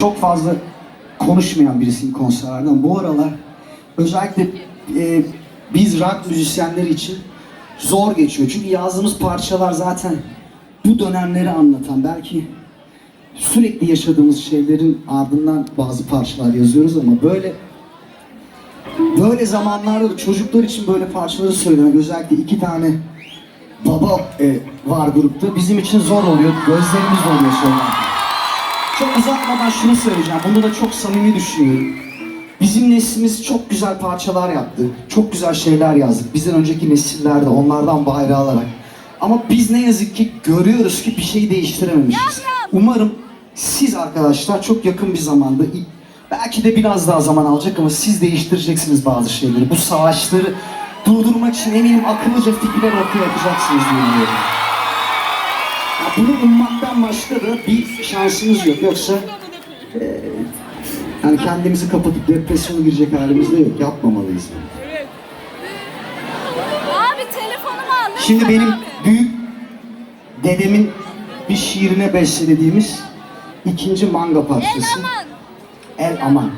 çok fazla konuşmayan birisiyim konserlerden. Bu aralar özellikle e, biz rock müzisyenleri için zor geçiyor. Çünkü yazdığımız parçalar zaten bu dönemleri anlatan belki sürekli yaşadığımız şeylerin ardından bazı parçalar yazıyoruz ama böyle böyle zamanlarda da çocuklar için böyle parçaları söylemek özellikle iki tane baba e, var grupta bizim için zor oluyor. Gözlerimiz oluyor söylerken. Çok uzatmadan şunu söyleyeceğim. Bunu da çok samimi düşünüyorum. Bizim neslimiz çok güzel parçalar yaptı. Çok güzel şeyler yazdık. Bizden önceki nesiller de onlardan bayrağı alarak. Ama biz ne yazık ki görüyoruz ki bir şeyi değiştirememişiz. Umarım siz arkadaşlar çok yakın bir zamanda belki de biraz daha zaman alacak ama siz değiştireceksiniz bazı şeyleri. Bu savaşları durdurmak için eminim akıllıca fikirler ortaya atacaksınız diye bunu ummaktan başka da bir şansımız yok. Yoksa e, yani kendimizi kapatıp depresyona girecek halimiz de yok. Yapmamalıyız. Abi telefonumu al. lütfen Şimdi benim büyük dedemin bir şiirine bestelediğimiz ikinci manga El parçası. aman. El Aman.